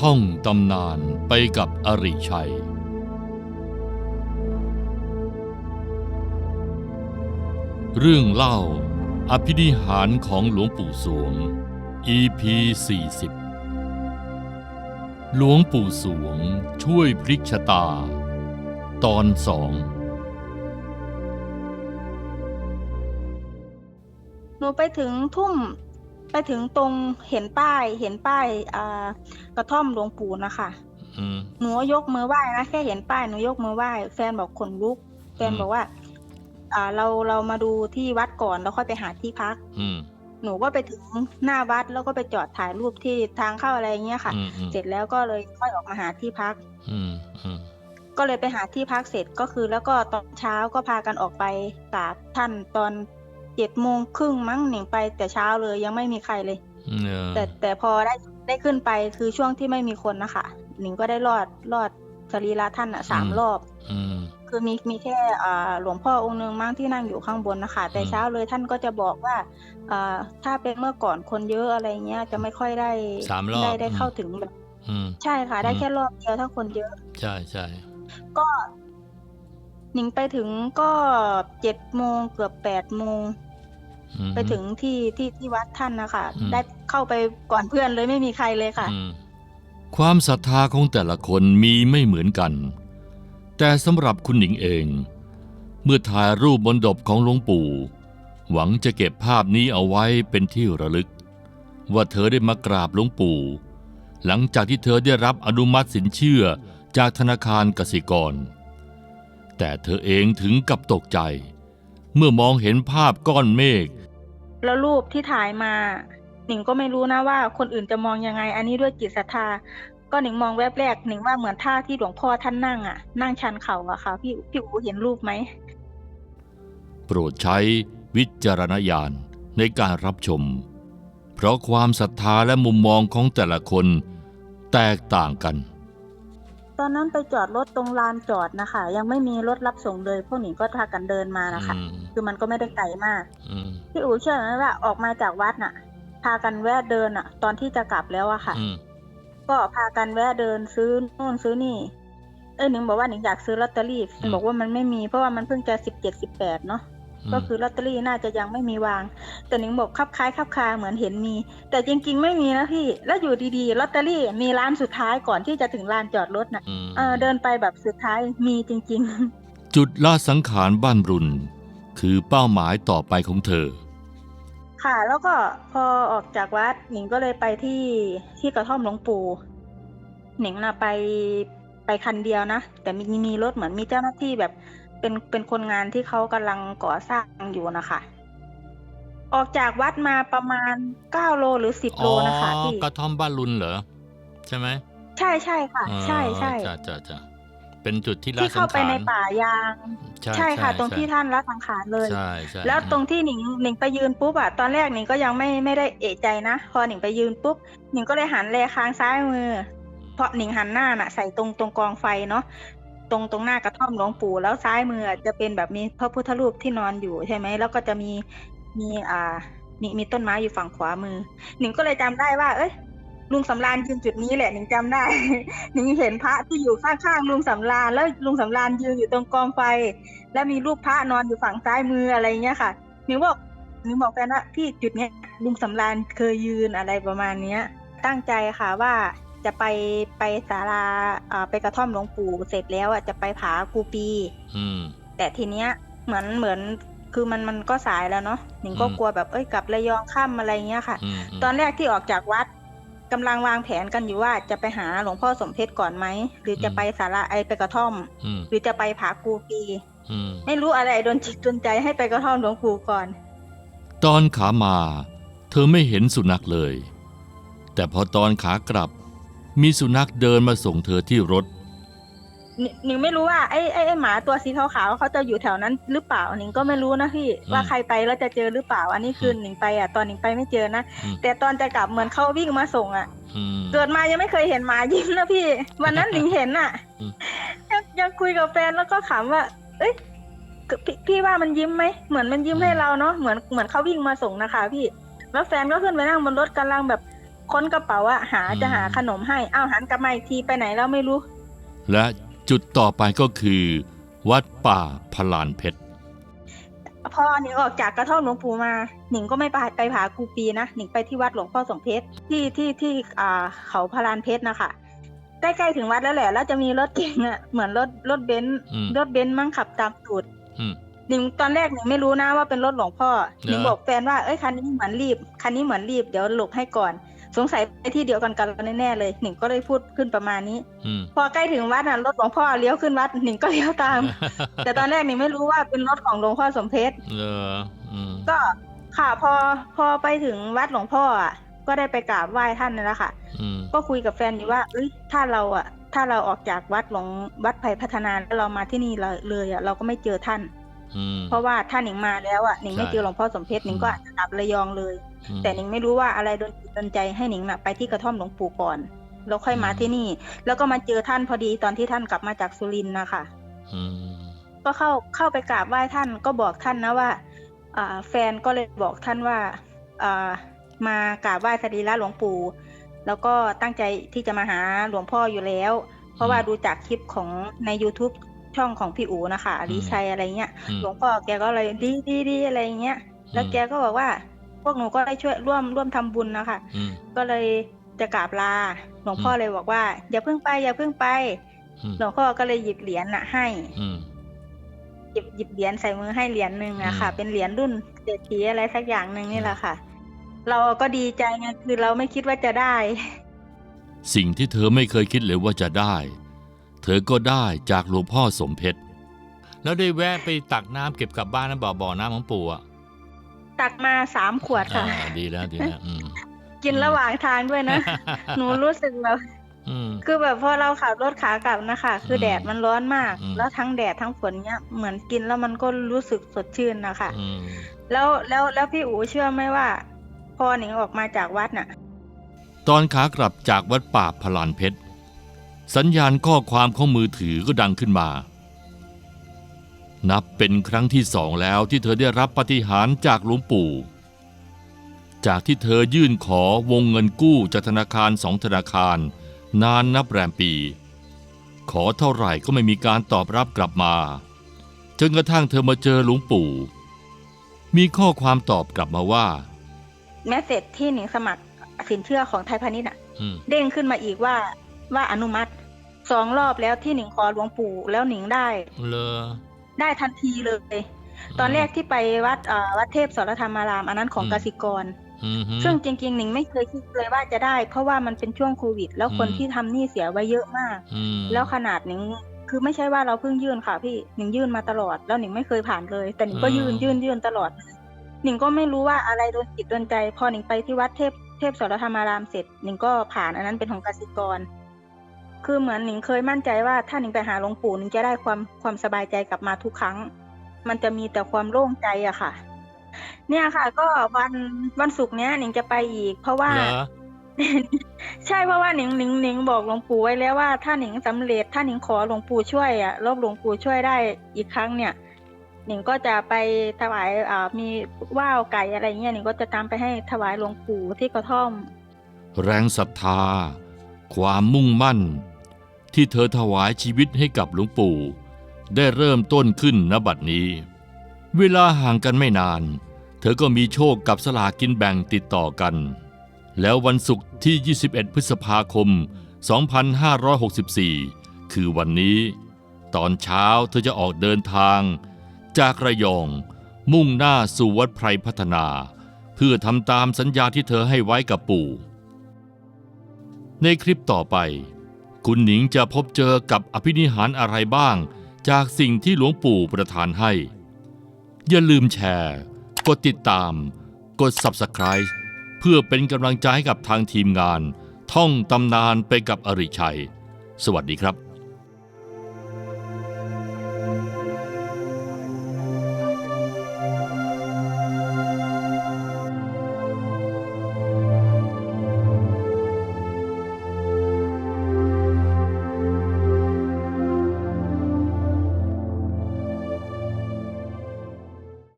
ท่องตำนานไปกับอริชัย เรื่องเล่าอภินิหารของหลวงปู่สวง EP 40 หลวงปู่สวงช่วยพลิกชะตา ตอนสองหนูไปถึงทุ่ม ไปถึงตรงเห็นป้ายเห็นป้ายอ่ากระท่อมหลวงปู่นะคะอืมหนูก็ยกมือไหว้นะแค่เห็นป้ายหนูยกมือไหว้แฟนบอกขนลุก แฟนอืมบอกว่า อ่าเราเรามาดูที่วัดก่อนแล้วค่อยไปหาที่พัก อืมหนูก็ไปถึงหน้าวัดแล้วก็ไปจอดถ่ายรูปที่ทางเข้าอะไรเงี้ยค่ะอืมอืมเสร็จแล้วก็เลยค่อยออกมาหาที่พัก อืมอืมก็เลยไปหาที่พักเสร็จก็คือ แล้วก็ตอนเช้าก็พากันออกไปกราบท่านตอน เจ็ดโมงครึ่งมั้งหนิงไปแต่เช้าเลยยังไม่มีใครเลยเออแต่แต่พอได้ได้ขึ้นไปคือช่วงที่ไม่มีคนนะคะหนิงก็ได้รอดรอดสรีระท่านอะสามรอบอืมคือมีมีแค่อ่าหลวงพ่อองค์หนึ่งมั้งที่นั่งอยู่ข้างบนนะคะแต่อืมเช้าเลยท่านก็จะบอกว่าอ่าถ้าเป็นเมื่อก่อนคนเยอะอะไรเงี้ยจะไม่ค่อยได้สามรอบได้ได้อืมเข้าถึงแบบอืมใช่ค่ะ ได้อืมแค่รอบเดียวถ้าคนเยอะ ใช่ใช่ก็หนิงไปถึงก็เจ็ดโมงเกือบแปดโมงอืม ไปถึงที่ที่ที่วัดท่านนะคะอืมได้เข้าไปก่อนเพื่อนเลยไม่มีใครเลยค่ะอืมความศรัทธาของแต่ละคนมีไม่เหมือนกัน แต่สำหรับคุณหนิงเอง เมื่อถ่ายรูปบนดบของหลวงปู่ หวังจะเก็บภาพนี้เอาไว้เป็นที่ระลึก ว่าเธอได้มากราบหลวงปู่ หลังจากที่เธอได้รับอนุมัติสินเชื่อจากธนาคารกสิกร แต่เธอเองถึงกับตกใจ เมื่อมองเห็นภาพก้อนเมฆ แล้วรูปที่ถ่ายมา หนิงก็ไม่รู้นะว่า คนอื่นจะมองยังไง อันนี้ด้วยจิตศรัทธา ก็หนิงมองแวบแรกหนิงว่าเหมือนท่าที่หลวงพ่อท่านนั่งอะนั่งชันเข่าอะค่ะพี่พี่อูเห็นรูปไหมโปรดใช้วิจารณญาณในการรับชม เพราะความศรัทธาและมุมมองของแต่ละคนแตกต่างกัน ตอนนั้นไปจอดรถตรงลานจอดนะคะ ยังไม่มีรถรับส่งเลย พวกหนิงก็พากันเดินมานะคะ อืมคือมันก็ไม่ได้ไกลมาก อืมพี่อูเชื่อไหมว่าออกมาจากวัดน่ะ พากันแวะเดินอะ ตอนที่จะกลับแล้วอะค่ะ อืมก็พากันแวะเดินซื้อนู่นซื้อนี่ เอ้ยหนิงบอกว่าหนิงอยากซื้อลอตเตอรี่หนิงบอกว่ามันไม่มีเพราะว่ามันเพิ่งจะสิบเจ็ดสิบแปดเนาะ ก็คือลอตเตอรี่น่าจะยังไม่มีวาง แต่หนิงบอกคับคล้ายคับคาเหมือนเห็นมี แต่จริง ๆ ไม่มีนะพี่ แล้วอยู่ดีๆลอตเตอรี่มีร้านสุดท้ายก่อนที่จะถึงลานจอดรถน่ะอืมเออเดินไปแบบสุดท้ายมีจริงจุดละสังขารบ้านรุน คือเป้าหมายต่อไปของเธอๆค่ะ แล้วก็พอออกจากวัดหนิงก็เลยไปที่ที่กระท่อมหลวงปู่หนิงน่ะไปไปคันเดียวนะแต่มีมีรถเหมือนมีเจ้าหน้าที่แบบ เป็นเป็นคนงานที่เขากำลังก่อสร้างอยู่นะคะ ออกจากวัดมาประมาณเก้าโลหรือสิบโลนะคะพี่กระท่อมบ้านรุนเหรอ ใช่ไหม ใช่ใช่ค่ะอ๋อใช่ใช่จ้ะจ้ะจ้ะเป็นจุดที่ละที่สัเข้างไปขารในป่ายาง ใช่ใช่ค่ะ ตรงใช่ที่ท่านละสังขารเลยใช่ใช่แล้วตรงที่หนิงหนิงไปยืนปุ๊บอะตอนแรกหนิงก็ยังไม่ไม่ได้เอะใจนะ พอหนิงไปยืนปุ๊บหนิงก็เลยหันแลค้างซ้ายมือ เพราะหนิงหันหน้าน่ะ ใส่ตรงตรงกองไฟเนาะ ตรงตรงหน้ากระท่อมหลวงปู่ แล้วซ้ายมือจะเป็นแบบมีพระพุทธรูปที่นอนอยู่ใช่ไหมแล้วก็จะมีมีอ่ามีมีต้นไม้อยู่ฝั่งขวามือ หนิงก็เลยจำได้ว่า เอ้ยลุงสำรานยืนจุดนี้แหละหนิงจำได้ หนิงเห็นพระที่อยู่ข้างๆลุงสำรานแล้วลุงสำรานยืนอยู่ตรงกองไฟ แล้วมีรูปพระนอนอยู่ฝั่งซ้ายมืออะไรเงี้ยค่ะหนิงบอกหนิงบอกแฟนว่าที่จุดเนี้ยลุงสำรานเคยยืนอะไรประมาณเนี้ย ตั้งใจค่ะว่า จะไปไปศาลาอ่าไปกระท่อมหลวงปู่เสร็จแล้วอะจะไปผากูปี อืม แต่ทีเนี้ยเหมือนเหมือนคือมันมันก็สายแล้วเนาะหนิงก็อืม กลัวแบบเอ้ยกลับระยองค่ำอะไรเงี้ยค่ะ อืมมตอนแรกที่ออกจากวัดกำลังวางแผนกันอยู่ว่าจะไปหาหลวงพ่อสมเพชรก่อนไหมหรือจะอืมไปศาลาไอไปกระท่อม อืมหรือจะไปผากูปี อืม ไม่รู้อะไรโดนจิตโดนใจให้ไปกระท่อมหลวงปู่ก่อน ตอนขามา เธอไม่เห็นสุนัขเลย แต่พอตอนขากลับ มีสุนัขเดินมาส่งเธอที่รถ หนิหนิงไม่รู้ว่าไอ้ไอ้ไอ้หมาตัวสีขาวๆเขาจะอยู่แถวนั้นหรือเปล่าหนิงก็ไม่รู้นะพี่อืมว่าใครไปแล้วจะเจอหรือเปล่าอันนี้คืออมหนิงไปอะตอนหนิงไปไม่เจอนะอืม แต่ตอนจะกลับเหมือนเขาวิ่งมาส่งอะ อืม เกิดมายังไม่เคยเห็นหมายิ้มนะพี่ วันนั้นหนิงเห็นอะอืม ยังยังคุยกับแฟนแล้วก็ขำว่า เอ้ยพี่พี่ว่ามันยิ้มไหมเหมือนมันยิ้มให้เราเนาะเหมือนเหมือนเขาวิ่งมาส่งนะคะ พี่ แล้วแฟนก็ขึ้นไปนั่งบนรถกำลังแบบ ค้นกระเป๋าอะหาอืมจะหาขนมให้อ้าวหันกลับมาอีกทีไปไหนแล้วไม่รู้ และจุดต่อไปก็คือ วัดป่าพลานเพชรพอหนิงออกจากกระท่อมหลวงปู่มา หนิงก็ไม่ไปไปผากูปีนะหนิงไปที่วัดหลวงพ่อสมเพชรที่ที่ที่อ่าเขาพลานเพชรนะคะใกล้ๆถึงวัดแล้วแหละ แล้วจะมีรถเก๋งอะเหมือนรถรถเบนซ์อืมรถเบนซ์มั่งขับตามตูดอืมหนิงตอนแรกหนิงไม่รู้นะว่าเป็นรถหลวงพ่อเหรอหนิงบอกแฟนว่าเอ้ยคันนี้เหมือนรีบคันนี้เหมือนรีบเดี๋ยวหลบให้ก่อน สงสัยไปที่เดียวกันกันแน่ๆเลยหนิงก็เลยพูดขึ้นประมาณนี้อืมพอใกล้ถึงวัดน่ะรถหลวงพ่อเลี้ยวขึ้นวัดหนิงก็เลี้ยวตาม แต่ตอนแรกหนิงไม่รู้ว่าเป็นรถของหลวงพ่อสมเพชรเลออืมก็ค่ะพอพอไปถึงวัดหลวงพ่ออะก็ได้ไปกราบไหว้ท่านนั่นแหละค่ะอืมก็คุยกับแฟนอยู่ว่าเอ้ยถ้าเราอะ ถ้าเราออกจากวัดหลวงวัดไผ่พัฒนาแล้วเรามาที่นี่เลยเลยอะเราก็ไม่เจอท่านอืมเพราะว่าถ้าหนิงมาแล้วอะหนิงไม่ใช่เจอหลวงพ่อสมเพชรหนิงก็อาจจะกลับระยองเลยอืม แต่หนิงไม่รู้ว่าอะไรโดนจิตโดนใจให้หนิงน่ะไปที่กระท่อมหลวงปู่ก่อน แล้วค่อยมาอืมที่นี่ แล้วก็มาเจอท่านพอดีตอนที่ท่านกลับมาจากสุรินทร์นะคะอืมก็เข้าเข้าไปกราบไหว้ท่านก็บอกท่านนะว่าอ่าแฟนก็เลยบอกท่านว่าอ่ามากราบไหว้สรีระหลวงปู่ แล้วก็ตั้งใจที่จะมาหาหลวงพ่ออยู่แล้ว เพราะว่าดูจากคลิปของใน YouTube ช่องของพี่อูนะคะอริชัยอะไรเงี้ยอืมหลวงพ่อแกก็เลยดีดีดีอะไรเงี้ย แล้วแกก็บอกว่า พวกหนูก็ได้ช่วยร่วมร่วมทำบุญนะคะอืมก็เลยจะกราบลาหลวงพ่ออืมเลยบอกว่า อย่าเพิ่งไป อย่าเพิ่งไปอืมหลวงพ่อก็เลยหยิบเหรียญน่ะ ให้อืมหยิบหยิบเหรียญใส่มือให้เหรียญหนึ่งอะค่ะอืมเป็นเหรียญรุ่นเศรษฐีอะไรสักอย่างหนึ่งนี่แหละค่ะ เราก็ดีใจไงคือเราไม่คิดว่าจะได้ สิ่งที่เธอไม่เคยคิดเลยว่าจะได้ เธอก็ได้จากหลวงพ่อสมเพชรแล้วได้แวะไปตักน้ำเก็บกลับบ้านนะบ่อบ่อน้ำของปู่อะ ตักมาสามขวดค่ะ อ่าดีแล้วดีแล้วอืม กินระหว่างทางด้วยนะ หนูรู้สึกแบบ อืม คือแบบพอเราขับรถขากลับนะคะ คืออมแดดมันร้อนมาก อืม แล้วทั้งแดดทั้งฝนเนี้ยเหมือนกินแล้วมันก็รู้สึกสดชื่นนะคะ อืม แล้วแล้วแล้วพี่อู๋เชื่อไหมว่า พอหนิงออกมาจากวัดน่ะ ตอนขากลับจากวัดป่าพลานเพชร สัญญาณข้อความของมือถือก็ดังขึ้นมา นับเป็นครั้งที่สองแล้วที่เธอได้รับปาฏิหารย์จากหลวงปู่ จากที่เธอยื่นขอวงเงินกู้จากธนาคารสองธนาคาร นานนับแรมปี ขอเท่าไหร่ก็ไม่มีการตอบรับกลับมาจนกระทั่งเธอมาเจอหลวงปู่ มีข้อความตอบกลับมาว่า แม้เสร็จที่หนิงสมัครสินเชื่อของไทยพาณิชย์อะอืมเด้งขึ้นมาอีกว่าว่าอนุมัติสองรอบแล้วที่หนิงขอหลวงปู่แล้วหนิงได้ เลอ ได้ทันทีเลย ตอนแรกที่ไปวัดเอ่อวัดเทพสรธรรมาราม อันนั้นของอืมกสิกรอืมฮึซึ่งจริงๆหนิงไม่เคยคิดเลยว่าจะได้ เพราะว่ามันเป็นช่วงโควิด แล้วคนอืมที่ทำหนี้เสียไว้เยอะมากอืมแล้วขนาดหนิงคือไม่ใช่ว่าเราเพิ่งยื่นค่ะพี่หนิงยื่นมาตลอด แล้วหนิงไม่เคยผ่านเลย แต่หนิงก็ยื่นยื่นยื่นตลอดเลยหนิงก็ไม่รู้ว่าอะไรโดนจิตโดนใจ พอหนิงไปที่วัดเทพเทพสรธรรมารามเสร็จหนิงก็ผ่านอันนั้นเป็นของกสิกร คือเหมือนหนิงเคยมั่นใจว่าถ้าหนิงไปหาหลวงปู่หนิงจะได้ความความสบายใจกลับมาทุกครั้ง มันจะมีแต่ความโล่งใจอะค่ะ เนี่ยค่ะ ก็วันวันศุกร์เนี้ยหนิงจะไปอีก เพราะว่า เหรอ ใช่เพราะว่าหนิงหนิงหนิงบอกหลวงปู่ไว้แล้วว่าถ้าหนิงสำเร็จ ถ้าหนิงขอหลวงปู่ช่วยอะรบหลวงปู่ช่วยได้อีกครั้งเนี่ย หนิงก็จะไปถวายอ่ามีว่าวไก่อะไรเงี้ยหนิงก็จะตามไปให้ถวายหลวงปู่ที่กระท่อม แรงศรัทธา ความมุ่งมั่น ที่เธอถวายชีวิตให้กับหลวงปู่ ได้เริ่มต้นขึ้นณบัดนี้ เวลาห่างกันไม่นาน เธอก็มีโชคกับสลากินแบ่งติดต่อกัน แล้ววันศุกร์ที่ 21 พฤษภาคม 2564 คือวันนี้ ตอนเช้าเธอจะออกเดินทาง จากระยองมุ่งหน้าสู่วัดไพรพัฒนา เพื่อทำตามสัญญาที่เธอให้ไว้กับปู่ ในคลิปต่อไป คุณหนิงจะพบเจอกับอภินิหารอะไรบ้าง จากสิ่งที่หลวงปู่ประทานให้ อย่าลืมแชร์ กดติดตาม กด Subscribe เพื่อเป็นกำลังใจให้กับทางทีมงาน ท่องตำนานไปกับอริชัย สวัสดีครับ